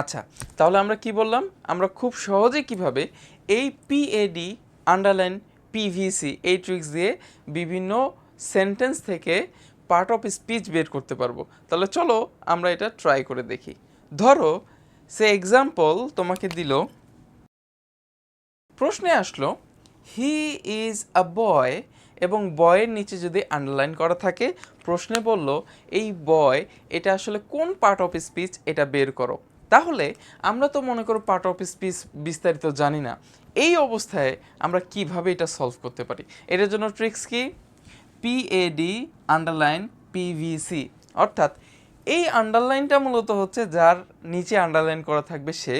আচ্ছা তাহলে আমরা কি বললাম? আমরা খুব সহজে কীভাবে এই পিএডি আন্ডারলাইন পিভিসি এই ট্রিক্স দিয়ে বিভিন্ন সেন্টেন্স থেকে পার্ট অফ স্পিচ বের করতে পারব। তাহলে চলো আমরা এটা ট্রাই করে দেখি। ধরো, সে এক্সাম্পল তোমাকে দিল। প্রশ্নে আসলো হি ইজ আ বয় এবং বয়ের নিচে যদি আন্ডারলাইন করা থাকে, প্রশ্নে বলল, এই বয় এটা আসলে কোন পার্ট অফ স্পিচ এটা বের করো। তাহলে আমরা তো মনে করো পার্ট অফ স্পিচ বিস্তারিত জানি না। এই অবস্থায় আমরা কীভাবে এটা সলভ করতে পারি? এটার জন্য ট্রিক্স কি? পিএডি আন্ডারলাইন পিভিসি অর্থাৎ এই আন্ডারলাইনটা মূলত হচ্ছে যার নিচে আন্ডারলাইন করা থাকবে সে।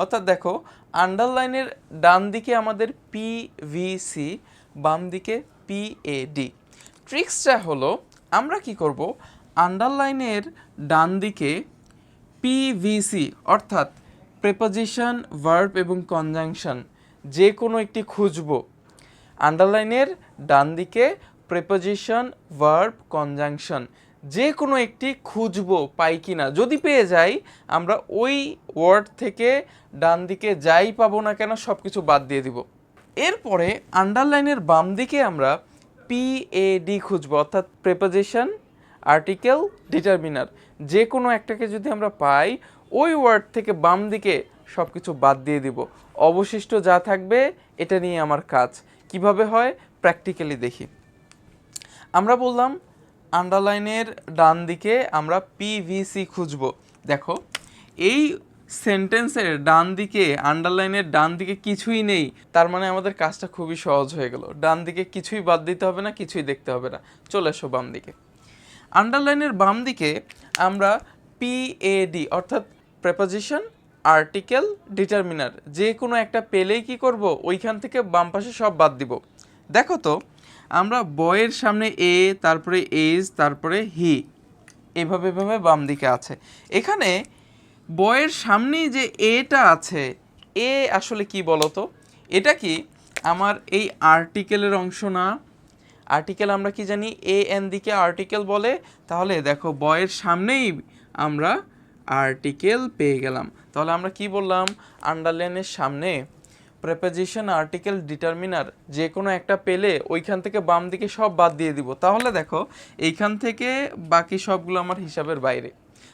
অর্থাৎ দেখো আন্ডারলাইনের ডান দিকে আমাদের পিভিসি বাম দিকে পিএডি ট্রিক্সটা হলো, আমরা কি করব? আন্ডারলাইনের ডান দিকে পিভিসি অর্থাৎ প্রেপোজিশন ভার্ব এবং কনজাংশন যে কোনো একটি খুঁজব। আন্ডারলাইনের ডান দিকে প্রেপোজিশন ভার্ব কনজাংশন যে কোনো একটি খুঁজবো পাই কি না যদি পেয়ে যাই, আমরা ওই ওয়ার্ড থেকে ডান দিকে যাই পাবো না কেন সব কিছু বাদ দিয়ে দিব। এরপরে আন্ডারলাইনের বাম দিকে আমরা পিএডি খুঁজবো, অর্থাৎ প্রেপোজিশন আর্টিকেল ডিটারমিনার যে কোনো একটাকে যদি আমরা পাই, ওই ওয়ার্ড থেকে বাম দিকে সব কিছু বাদ দিয়ে দিব। অবশিষ্ট যা থাকবে, এটা নিয়ে আমার কাজ। কীভাবে হয়? প্র্যাকটিক্যালি দেখি। আমরা বললাম আন্ডারলাইনের ডান দিকে আমরা পিভিসি খুঁজব। দেখো, এই সেন্টেন্সের ডান দিকে আন্ডারলাইনের ডান দিকে কিছুই নেই। তার মানে আমাদের কাজটা খুবই সহজ হয়ে গেল। ডান দিকে কিছুই বাদ দিতে হবে না, কিছুই দেখতে হবে না। চলে এসো বাম দিকে। আন্ডারলাইনের বাম দিকে আমরা পিএডি অর্থাৎ প্রেপোজিশন আর্টিকেল ডিটারমিনার যে কোনো একটা পেলেই কি করব? ওইখান থেকে বাম পাশে সব বাদ দিব। দেখো তো, আমরা বয়ের সামনে এ, তারপরে এজ তারপরে হি এভাবে এভাবে বাম দিকে আছে। এখানে বয়ের সামনেই যে এটা আছে, এ আসলে কি বলতো? এটা কি আমার এই আর্টিকেলের অংশ না? আর্টিকেল আমরা কি জানি? এ এন দিকে আর্টিকেল বলে। তাহলে দেখো বয়ের সামনেই আমরা আর্টিকেল পেয়ে গেলাম। তাহলে আমরা কি বললাম? আন্ডারলাইনের সামনে প্রেপোজিশন আর্টিকেল ডিটারমিনার যে কোনো একটা পেলে ওইখান থেকে বাম দিকে সব বাদ দিয়ে দিব। তাহলে দেখো, এইখান থেকে বাকি সবগুলো আমার হিসাবের বাইরে।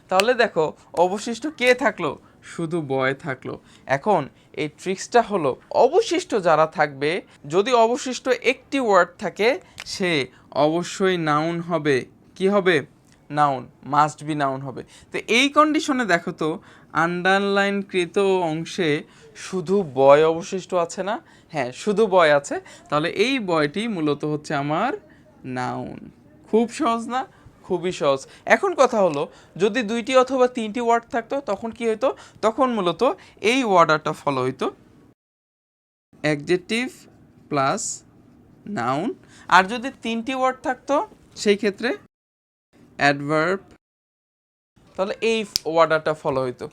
তাহলে দেখো, অবশিষ্ট কে থাকল? শুধু বয় থাকল। এখন এই ট্রিক্সটা হলো অবশিষ্ট যারা থাকবে, যদি অবশিষ্ট একটি ওয়ার্ড থাকে, সে অবশ্যই নাউন হবে। কি হবে? নাউন মাস্ট বি নাউন হবে। তো এই কন্ডিশনে দেখো তো আন্ডারলাইন আন্ডারলাইনকৃত অংশে শুধু বয় অবশিষ্ট আছে না? হ্যাঁ শুধু বয় আছে। তাহলে এই বয়টি মূলত হচ্ছে আমার নাউন খুব সহজ না? খুবই সহজ। এখন কথা হলো, যদি দুইটি অথবা তিনটি ওয়ার্ড থাকতো, তখন কি হতো তখন মূলত এই ওয়ার্ডারটা ফলো হইতো। অ্যাডজেক্টিভ প্লাস নাউন আর যদি তিনটি ওয়ার্ড থাকতো, সেই ক্ষেত্রে অ্যাডভার্ব তাহলে এই ওয়ার্ডারটা ফলো হইতো।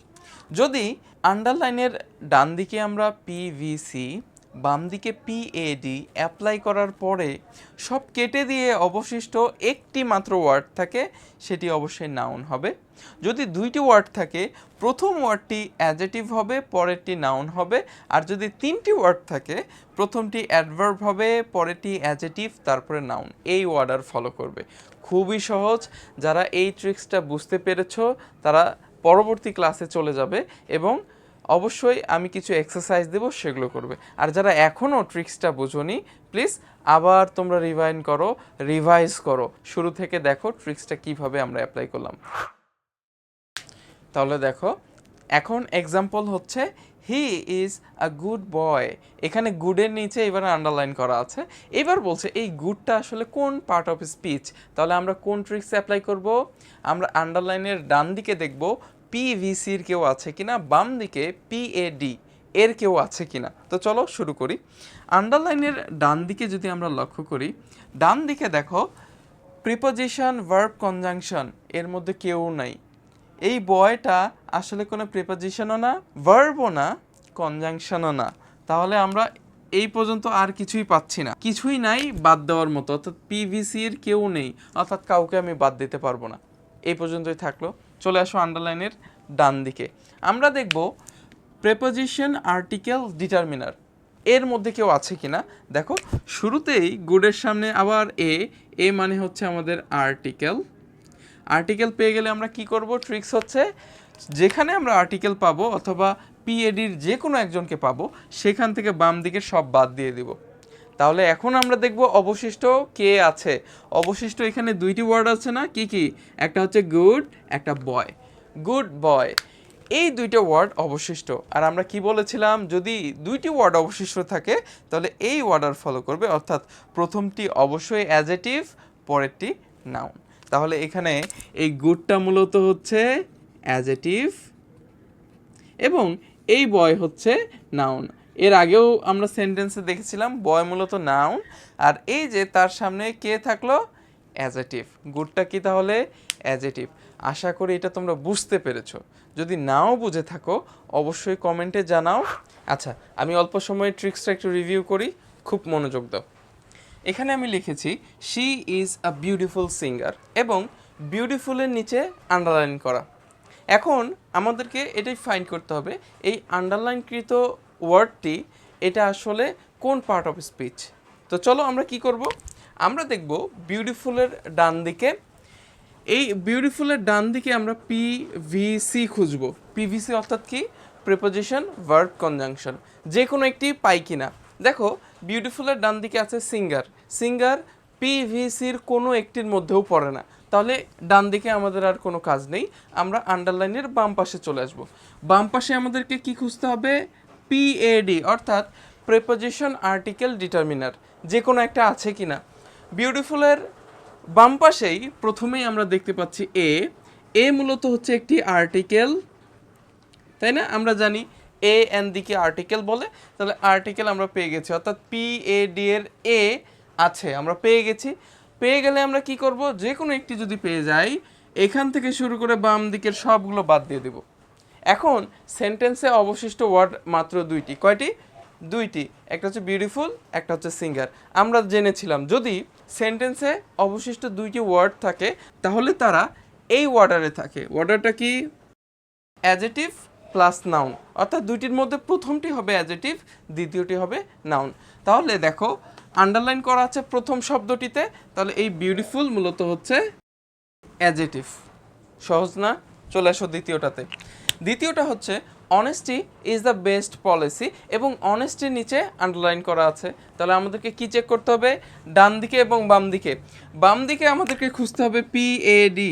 যদি আন্ডারলাইনের ডান দিকে আমরা পিভিসি বাম দিকে পিএডি অ্যাপ্লাই করার পরে সব কেটে দিয়ে অবশিষ্ট একটি মাত্র ওয়ার্ড থাকে, সেটি অবশ্যই নাউন হবে। যদি দুইটি ওয়ার্ড থাকে, প্রথম ওয়ার্ডটি অ্যাডজেটিভ হবে, পরেরটি নাউন হবে। আর যদি তিনটি ওয়ার্ড থাকে, প্রথমটি অ্যাডভার্ব হবে, পরেরটি অ্যাডজেটিভ তারপরে নাউন এই ওয়ার্ডার ফলো করবে। খুবই সহজ। যারা এই ট্রিক্সটা বুঝতে পেরেছ, তারা পরবর্তী ক্লাসে চলে যাবে এবং অবশ্যই আমি কিছু এক্সারসাইজ দেবো, সেগুলো করবে। আর যারা এখনও ট্রিক্সটা বোঝোনি প্লিজ আবার তোমরা রিভাইন করো রিভাইজ করো। শুরু থেকে দেখো ট্রিক্সটা কীভাবে আমরা অ্যাপ্লাই করলাম। তাহলে দেখো, এখন এক্সাম্পল হচ্ছে he is a good boy এখানে গুডের নিচে এবার আন্ডারলাইন করা আছে। এবার বলছে, এই গুডটা আসলে কোন পার্ট অফ স্পিচ তাহলে আমরা কোন ট্রিক্স অ্যাপ্লাই করব? আমরা আন্ডারলাইনের ডান দিকে দেখব পিভিসির কেউ আছে কিনা? বাম দিকে পিএডি এর কেউ আছে কিনা? তো চলো শুরু করি। আন্ডারলাইনের ডান দিকে যদি আমরা লক্ষ্য করি, ডান দিকে দেখো প্রিপোজিশন ভার্ব কনজাংশন এর মধ্যে কেউ নাই। এই বয়টা আসলে কোনো প্রিপোজিশনও না ভার্বও না কনজাংশনও না। তাহলে আমরা এই পর্যন্ত আর কিছুই পাচ্ছি না। কিছুই নাই বাদ দেওয়ার মতো, অর্থাৎ পিভিসির কেউ নেই। অর্থাৎ কাউকে আমি বাদ দিতে পারব না। এই পর্যন্তই থাকল। চলে আসো আন্ডারলাইনের ডান দিকে। আমরা দেখব প্রেপোজিশন আর্টিকেল ডিটারমিনার এর মধ্যে কেউ আছে কিনা? দেখো, শুরুতেই গুডের সামনে আবার এ এ মানে হচ্ছে আমাদের আর্টিকেল আর্টিকেল পেয়ে গেলে আমরা কি করব? ট্রিক্স হচ্ছে যেখানে আমরা আর্টিকেল পাবো অথবা পিএডির যে কোনো একজনকে পাবো, সেখান থেকে বাম দিকে সব বাদ দিয়ে দিব। তাহলে এখন আমরা দেখব অবশিষ্ট কে আছে। অবশিষ্ট এখানে দুইটি ওয়ার্ড আছে না? কি কি? একটা হচ্ছে গুড একটা বয় গুড বয় এই দুইটা ওয়ার্ড অবশিষ্ট। আর আমরা কি বলেছিলাম? যদি দুইটি ওয়ার্ড অবশিষ্ট থাকে, তাহলে এই ওয়ার্ডার ফলো করবে। অর্থাৎ প্রথমটি অবশ্যই অ্যাজেটিভ পরেরটি নাউন তাহলে এখানে এই গুডটা মূলত হচ্ছে অ্যাজেটিভ এবং এই বয় হচ্ছে নাউন এর আগেও আমরা সেন্টেন্সে দেখেছিলাম বয় মূলত নাউন আর এই যে তার সামনে কে থাকল? অ্যাজেটিভ গুডটা কি তাহলে? অ্যাজেটিভ আশা করি এটা তোমরা বুঝতে পেরেছ। যদি নাও বুঝে থাকো, অবশ্যই কমেন্টে জানাও। আচ্ছা আমি অল্প সময়ে ট্রিক্সটা একটু রিভিউ করি। খুব মনোযোগ দাও। এখানে আমি লিখেছি she is a beautiful singer এবং বিউটিফুলের নিচে আন্ডারলাইন করা। এখন আমাদেরকে এটাই ফাইন্ড করতে হবে। এই আন্ডারলাইনকৃত ওয়ার্ডটি এটা আসলে কোন পার্ট অফ স্পিচ তো চলো আমরা কি করব? আমরা দেখব বিউটিফুলের ডান দিকে এই বিউটিফুলের ডান দিকে আমরা পি পিভিসি খুঁজব। পিভিসি অর্থাৎ কি? প্রিপোজিশন ভার্ব কনজাংশন যে কোনো একটি পাই কিনা। দেখো বিউটিফুলের ডান দিকে আছে সিঙ্গার সিঙ্গার পিভিসির কোনো একটির মধ্যেও পড়ে না। তাহলে ডান দিকে আমাদের আর কোনো কাজ নেই। আমরা আন্ডারলাইনের বাম পাশে চলে আসব। বাম পাশে আমাদেরকে কি খুঁজতে হবে? পিএডি অর্থাৎ প্রেপোজিশন আর্টিকেল ডিটারমিনার যে কোনো একটা আছে কিনা। বিউটিফুলের বাম পাশেই প্রথমেই আমরা দেখতে পাচ্ছি এ এ মূলত হচ্ছে একটি আর্টিকেল তাই না? আমরা জানি এ এন দিকে আর্টিকেল বলে, তাহলে আর্টিকেল আমরা পেয়ে গেছি। অর্থাৎ পি এ ডি এর এ আছে, আমরা পেয়ে গেছি। পেয়ে গেলে আমরা কি করব? যে কোনো একটি যদি পেয়ে যাই, এখান থেকে শুরু করে বাম দিকের সবগুলো বাদ দিয়ে দেব। এখন সেন্টেন্সে অবশিষ্ট ওয়ার্ড মাত্র দুইটি। কয়টি? দুইটি। একটা হচ্ছে বিউটিফুল একটা হচ্ছে সিঙ্গার আমরা জেনেছিলাম, যদি সেন্টেন্সে অবশিষ্ট দুইটি ওয়ার্ড থাকে, তাহলে তারা এই ওয়ার্ডারে থাকে। ওয়ার্ডারটা কি? অ্যাজেটিভ প্লাস নাউন অর্থাৎ দুইটির মধ্যে প্রথমটি হবে অ্যাজেটিভ দ্বিতীয়টি হবে নাউন তাহলে দেখো আন্ডারলাইন করা আছে প্রথম শব্দটিতে, তাহলে এই বিউটিফুল মূলত হচ্ছে অ্যাজেটিভ সহজ না? চলে আসো দ্বিতীয়টাতে। দ্বিতীয়টা হচ্ছে honesty is the best policy এবং অনেস্টির নিচে আন্ডারলাইন করা আছে। তাহলে আমাদেরকে কি চেক করতে হবে? ডান দিকে এবং বাম দিকে। বাম দিকে আমাদেরকে খুঁজতে হবে পি এ ডি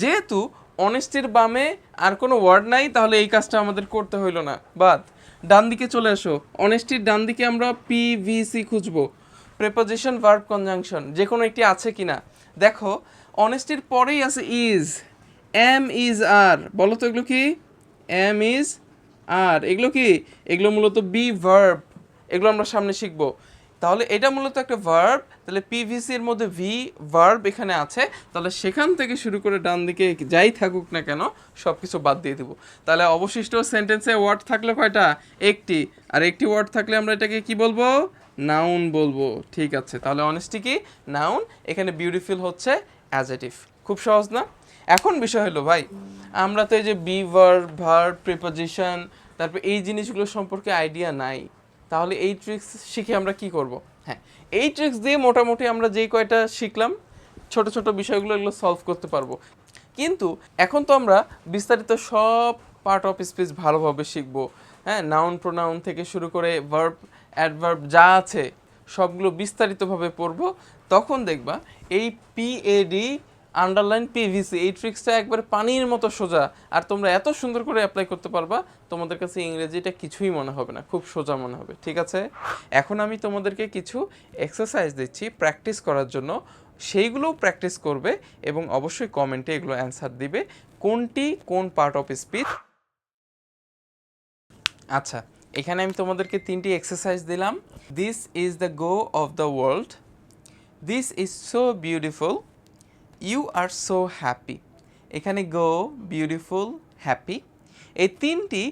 যেহেতু অনেস্টির বামে আর কোনো ওয়ার্ড নাই, তাহলে এই কাজটা আমাদের করতে হইল না। বাদ, ডান দিকে চলে আসো অনেস্টির ডান দিকে আমরা পি ভি সি খুঁজবো। প্রেপোজিশন ভার্ব কনজাংশন যে কোনো একটি আছে কিনা। দেখো অনেস্টির পরেই আছে ইজ এম ইজ আর বলো তো এগুলো কি? এম ইজ আর এগুলো কি? এগুলো মূলত বি ভার্ব এগুলো আমরা সামনে শিখব। তাহলে এটা মূলত একটা ভার্ব তাহলে পিভিসি এর মধ্যে ভি ভার্ব এখানে আছে। তাহলে সেখান থেকে শুরু করে ডান দিকে যাই থাকুক না কেন সব কিছু বাদ দিয়ে দেবো। তাহলে অবশিষ্ট সেন্টেন্সে ওয়ার্ড থাকলে কয়টা? একটি। আর একটি ওয়ার্ড থাকলে আমরা এটাকে কি বলব? নাউন বলব। ঠিক আছে। তাহলে অনেস্টি কি? নাউন এখানে বিউটিফুল হচ্ছে অ্যাজেটিভ খুব সহজ না? এখন বিষয় হলো, ভাই, আমরা তো এই যে বি ভার্ব ভার্ব প্রিপোজিশন তারপর এই জিনিসগুলো সম্পর্কে আইডিয়া নাই। তাহলে এই ট্রিক্স শিখে আমরা কি করব? হ্যাঁ এই ট্রিক্স দিয়ে মোটামুটি আমরা যেই কয়টা শিখলাম, ছোট ছোট বিষয়গুলো এগুলো সলভ করতে পারব। কিন্তু এখন তো আমরা বিস্তারিত সব পার্ট অফ স্পিচ ভালোভাবে শিখব। হ্যাঁ নাউন প্রোনাউন থেকে শুরু করে ভার্ব অ্যাডভার্ব যা আছে, সবগুলো বিস্তারিতভাবে পড়ব। তখন দেখবা এই পিএডি আন্ডারলাইন পিভিসি এই ট্রিক্সটা একবার পানির মতো সোজা। আর তোমরা এত সুন্দর করে অ্যাপ্লাই করতে পারবা, তোমাদের কাছে ইংরেজিটা কিছুই মনে হবে না, খুব সোজা মনে হবে, ঠিক আছে? এখন আমি তোমাদেরকে কিছু এক্সারসাইজ দিচ্ছি প্র্যাকটিস করার জন্য। সেইগুলোও প্র্যাকটিস করবে এবং অবশ্যই কমেন্টে এগুলো অ্যান্সার দিবে। কোনটি কোন পার্ট অফ স্পিচ আচ্ছা এখানে আমি তোমাদেরকে তিনটি এক্সারসাইজ দিলাম। This is the go of the world this is so beautiful you are so happy এখানে গো বিউটিফুল হ্যাপি এই তিনটি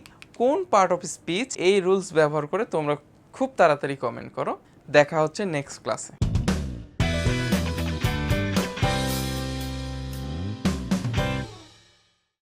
কোন পার্ট অফ স্পিচ এই রুলস ব্যবহার করে তোমরা খুব তাড়াতাড়ি কমেন্ট করো। দেখা হচ্ছে নেক্সট ক্লাসে